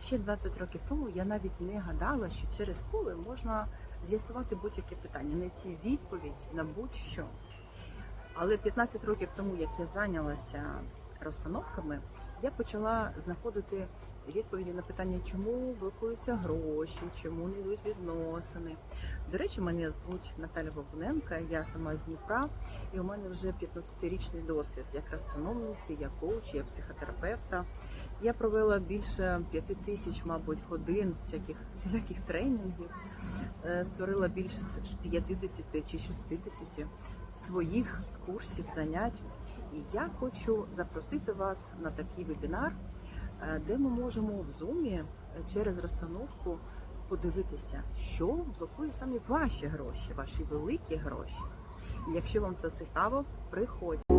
Ще 20 років тому я навіть не гадала, що через поле можна з'ясувати будь-яке питання, знайти відповідь на будь-що. Але 15 років тому, як я зайнялася розстановками, я почала знаходити відповіді на питання, чому блокуються гроші, чому не йдуть відносини. До речі, мене звуть Наталя Бабуненко, я сама з Дніпра, і у мене вже 15-річний досвід як розстановниці, як коуча, як психотерапевта. Я провела більше п'яти тисяч, мабуть, годин всяких всіляких тренінгів, е, створила більше 50 чи 60 своїх курсів, занять. І я хочу запросити вас на такий вебінар, е, де ми можемо в зумі е, через розстановку подивитися, що блокує саме ваші гроші, ваші великі гроші. І якщо вам це цікаво, приходьте.